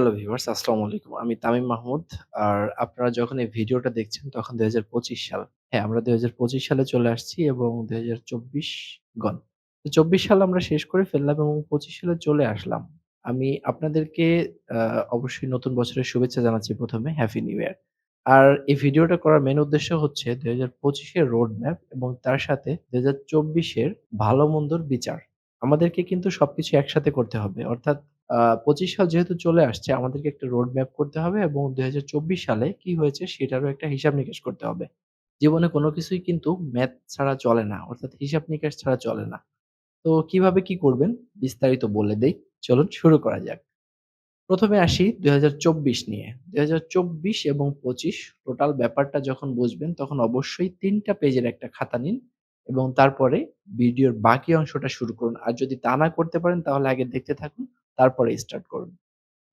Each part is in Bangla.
হ্যালো ভিউয়ার্স আসসালামু আলাইকুম। আমি তামিম মাহমুদ। আর আপনারা যখন এই ভিডিওটা দেখছেন তখন ২০২৫ সাল। হ্যাঁ, আমরা ২০২৫ সালে চলে আসছি এবং ২০২৪ গন। তো ২৪ সাল আমরা শেষ করে ফেললাম এবং ২৫ সালে চলে আসলাম। আমি আপনাদেরকে অবশ্যই নতুন বছরের শুভেচ্ছা জানাচ্ছি প্রথমে হ্যাপি নিউ ইয়ার। আর এই ভিডিওটা করার মেন উদ্দেশ্য হচ্ছে ২০২৫ এর রোড ম্যাপ এবং তার সাথে ২০২৪ চব্বিশের ভালো-মন্দর বিচার। আমাদেরকে কিন্তু সবকিছু একসাথে করতে হবে। অর্থাৎ ২৫ সাল যেহেতু চলে আসছে আমাদেরকে একটা রোড ম্যাপ করতে হবে এবং ২০২৪ সালে কি হয়েছে সেটারও একটা হিসাব-নিকাশ করতে হবে। জীবনে কোনো কিছুই কিন্তু ম্যাথ ছাড়া চলে না। অর্থাৎ হিসাব-নিকাশ ছাড়া চলে না। তো কীভাবে কি করবেন বিস্তারিত বলে দেই। চলুন শুরু করা যাক। ১ম এ আসি ২০২৪ নিয়ে। ২০২৪ এবং ২৫ টোটাল ব্যাপারটা যখন বুঝবেন তখন অবশ্যই তিনটা পেজের একটা খাতা নিন এবং তারপরে ভিডিওর বাকি অংশটা শুরু করুন। আর যদি তা না করতে পারেন তাহলে আগে দেখতে থাকুন, তারপরে স্টার্ট করুন।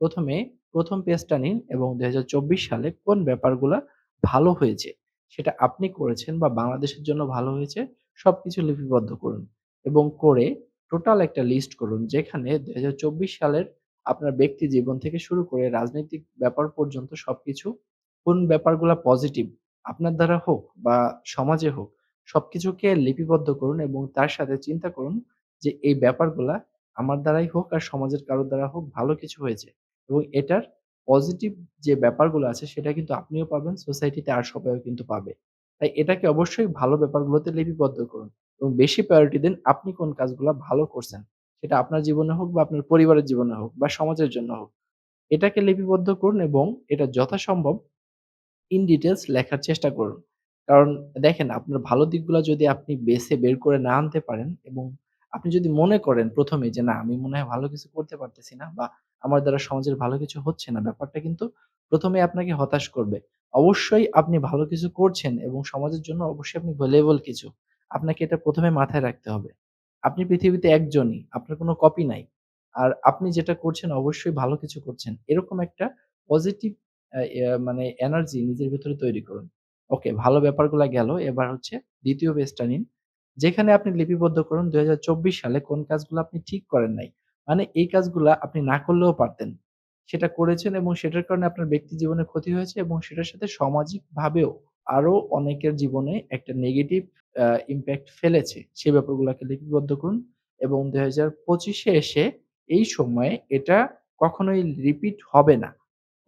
প্রথমে প্রথম পেজটা নিন এবং ২০২৪ সালে কোন ব্যাপারগুলা ভালো হয়েছে, সেটা আপনি করেছেন বা বাংলাদেশের জন্য ভালো হয়েছে, সবকিছু লিপিবদ্ধ করুন এবং করে টোটাল একটা লিস্ট করুন, যেখানে ২০২৪ সালের আপনার ব্যক্তি জীবন থেকে শুরু করে রাজনৈতিক ব্যাপার পর্যন্ত সবকিছু, কোন ব্যাপারগুলো পজিটিভ আপনার দ্বারা হোক বা সমাজে হোক, সবকিছুকে লিপিবদ্ধ করুন এবং তার সাথে চিন্তা করুন যে এই ব্যাপারগুলা আমার দ্বারাই হোক আর সমাজের কারও দ্বারা হোক ভালো কিছু হয়েছে এবং এটার পজিটিভ যে ব্যাপারগুলো আছে সেটা কিন্তু আপনিও পাবেন, সোসাইটিতে আর সবাইও কিন্তু পাবে। তাই এটাকে অবশ্যই ভালো ব্যাপারগুলোতে লিপিবদ্ধ করুন এবং বেশি প্রায়োরিটি দিন আপনি কোন কাজগুলা ভালো করছেন। সেটা আপনার জীবনে হোক বা আপনার পরিবারের জীবনে হোক বা সমাজের জন্য হোক। এটাকে লিপিবদ্ধ করুন এবং এটা যথাসম্ভব ইন ডিটেলস লেখার চেষ্টা করুন। কারণ দেখেন আপনার ভালো দিকগুলো যদি আপনি বেছে বের করে না আনতে পারেন এবং আপনি যদি মনে করেন ১ম এই যে, না, আমি মনে হয় ভালো কিছু করতে পারতেছি না বা আমার দ্বারা সমাজের ভালো কিছু হচ্ছে না। ব্যাপারটা কিন্তু প্রথমে আপনাকে হতাশ করবে। অবশ্যই আপনি ভালো কিছু করছেন এবং সমাজের জন্য অবশ্যই আপনি ভ্যালুয়েবল কিছু। আপনাকে এটা প্রথমে মাথায় রাখতে হবে। আপনি পৃথিবীতে একজনই। আপনার কোনো কপি নাই। আর আপনি যেটা করছেন অবশ্যই ভালো কিছু করছেন। এরকম একটা পজিটিভ মানে এনার্জি নিজের ভেতরে তৈরি করুন। ওকে ভালো ব্যাপারগুলা গেল। এবার হচ্ছে দ্বিতীয় পেজটা নিন। যেখানে আপনি লিপিবদ্ধ করুন ২০২৪ সালে কোন কাজগুলো আপনি ঠিক করেন নাই। মানে এই কাজগুলা আপনি না করলেও পারতেন। সেটা করেছেন এবং সেটার কারণে আপনার ব্যক্তি জীবনে ক্ষতি হয়েছে এবং সেটার সাথে সামাজিকভাবেও আরও অনেকের জীবনে একটা নেগেটিভ ইমপ্যাক্ট ফেলেছে। সেই ব্যাপারগুলোকে লিপিবদ্ধ করুন এবং ২০২৫ পঁচিশে এসে এই সময়ে এটা কখনোই রিপিট হবে না।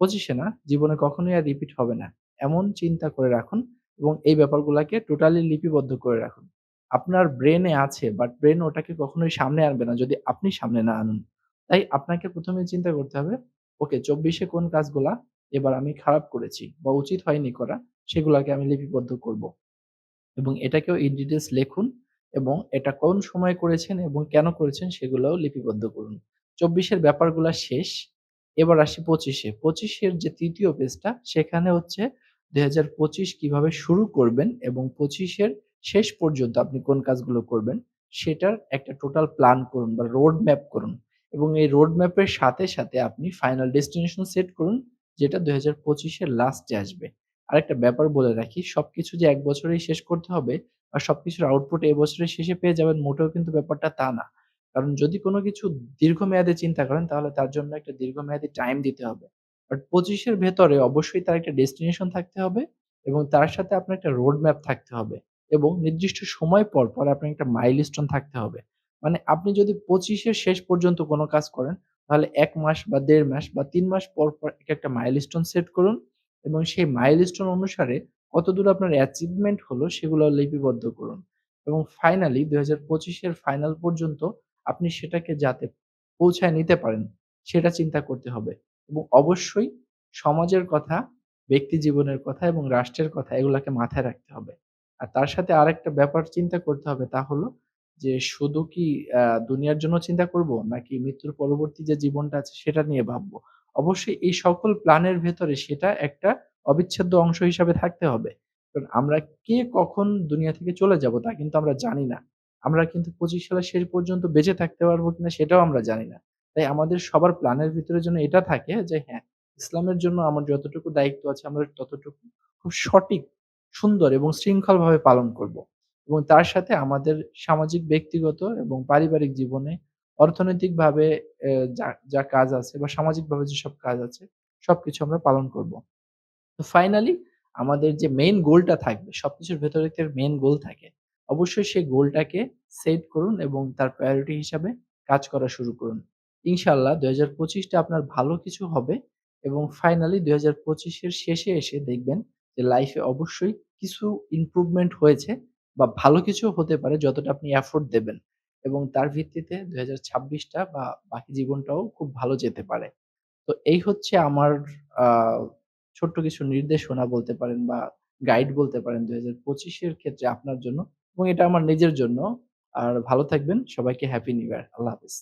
পঁচিশে না, জীবনে কখনোই আর রিপিট হবে না। এমন চিন্তা করে রাখুন এবং এই ব্যাপারগুলোকে টোটালি লিপিবদ্ধ করে রাখুন। আপনার ব্রেনে আছে বাট ব্রেন ওটাকে কখনোই সামনে আনবে না যদি আপনি সামনে না আনুন। তাই আপনাকে প্রথমে চিন্তা করতে হবে, ওকে চব্বিশে কোন কাজগুলা এবার আমি খারাপ করেছি বা উচিত হয়নি করা সেগুলাকে আমি লিপিবদ্ধ করব। এবং এটাকেও ইন ডিটেইলস লিখুন এবং এটা কোন সময় করেছেন এবং কেন করেছেন সেগুলোও লিপিবদ্ধ করুন। ২৪ এর ব্যাপারগুলা শেষ। এবার আসি পঁচিশে পঁচিশের যে তৃতীয় পেজটা সেখানে হচ্ছে ২০২৫ কীভাবে শুরু করবেন এবং ২৫ এর শেষ পর্যন্ত আপনি কোন কাজগুলো করবেন সেটার একটা টোটাল প্ল্যান করুন বা রোড ম্যাপ করুন এবং এই রোড ম্যাপের সাথে, সাথে আপনি ফাইনাল ডেস্টিনেশন সেট করুন যেটা ২০২৫ এর লাস্টে আসবে। আরেকটা ব্যাপার বলে রাখি সবকিছু যে এক বছরেই শেষ করতে হবে বা সবকিছুর আউটপুট এ বছরের শেষে পেয়ে যাবেন মোটেও কিন্তু ব্যাপারটা তা না। কারণ যদি কোনো কিছু দীর্ঘমেয়াদে চিন্তা করেন তাহলে তার জন্য একটা দীর্ঘমেয়াদী টাইম দিতে হবে। বাট পঁচিশের ভেতরে অবশ্যই তার একটা ডেস্টিনেশন থাকতে হবে এবং তার সাথে আপনার একটা রোড ম্যাপ থাকতে হবে এবং নির্দিষ্ট সময় পর, পর আপনার একটা মাইলস্টোন থাকতে হবে। মানে আপনি যদি ২৫ এর শেষ পর্যন্ত কোনো কাজ করেন তাহলে এক মাস বা দেড় মাস বা তিন মাস পর, পর এক একটা মাইলস্টোন সেট করুন এবং সেই মাইলস্টোন অনুসারে কতদূর আপনার অ্যাচিভমেন্ট হলো সেগুলো লিপিবদ্ধ করুন এবং ফাইনালি ২০২৫ এর ফাইনাল পর্যন্ত আপনি সেটাকে যাতে পৌঁছায় নিতে পারেন সেটা চিন্তা করতে হবে এবং অবশ্যই সমাজের কথা, ব্যক্তি জীবনের কথা এবং রাষ্ট্রের কথা এগুলাকে মাথায় রাখতে হবে। আর তার সাথে আরেকটা ব্যাপার চিন্তা করতে হবে তা হলো যে শুধু কি দুনিয়ার জন্য চিন্তা করব নাকি মৃত্যুর পরবর্তী যে জীবনটা আছে সেটা নিয়ে ভাববো। অবশ্যই এই সকল প্ল্যানের ভেতরে সেটা একটা অবিচ্ছেদ্য অংশ হিসাবে থাকতে হবে। কারণ আমরা কে কখন দুনিয়া থেকে চলে যাব তা কিন্তু আমরা জানি না। আমরা কিন্তু ২৫ সালের শেষ পর্যন্ত বেঁচে থাকতে পারব কিনা সেটাও আমরা জানি না। তাই আমাদের সবার প্ল্যানের ভিতরে যেন এটা থাকে যে হ্যাঁ, ইসলামের জন্য আমার যতটুকু দায়িত্ব আছে আমরা ততটুকু খুব সঠিক, সুন্দর এবং শৃঙ্খলভাবে পালন করব। এবং তার সাথে আমাদের সামাজিক, ব্যক্তিগত এবং পারিবারিক জীবনে অর্থনৈতিকভাবে এ যা, কাজ আছে বা সামাজিকভাবে যেসব কাজ আছে সবকিছু আমরা পালন করব। তো ফাইনালি আমাদের যে মেইন গোলটা থাকবে সবকিছুর ভেতরে একটা মেইন গোল থাকে। অবশ্যই সেই গোলটাকে সেট করুন এবং তার প্রায়োরিটি হিসাবে কাজ করা শুরু করুন। ইনশাআল্লাহ ২০২৫ টা আপনার ভালো কিছু হবে এবং ফাইনালি ২০২৫ এর শেষে এসে দেখবেন যে লাইফে অবশ্যই কিছু ইমপ্রুভমেন্ট হয়েছে বা ভালো কিছুও হতে পারে যতটা আপনি এফোর্ট দেবেন এবং তার ভিত্তিতে ২০২৬ টা বা বাকি জীবনটাও খুব ভালো যেতে পারে। তো এই হচ্ছে আমার ছোট্ট কিছু নির্দেশনা বলতে পারেন বা গাইড বলতে পারেন ২০২৫ এর ক্ষেত্রে আপনার জন্য এবং এটা আমার নিজের জন্য। আর ভালো থাকবেন। সবাইকে হ্যাপি নিউ ইয়ার। আল্লাহ হাফেজ।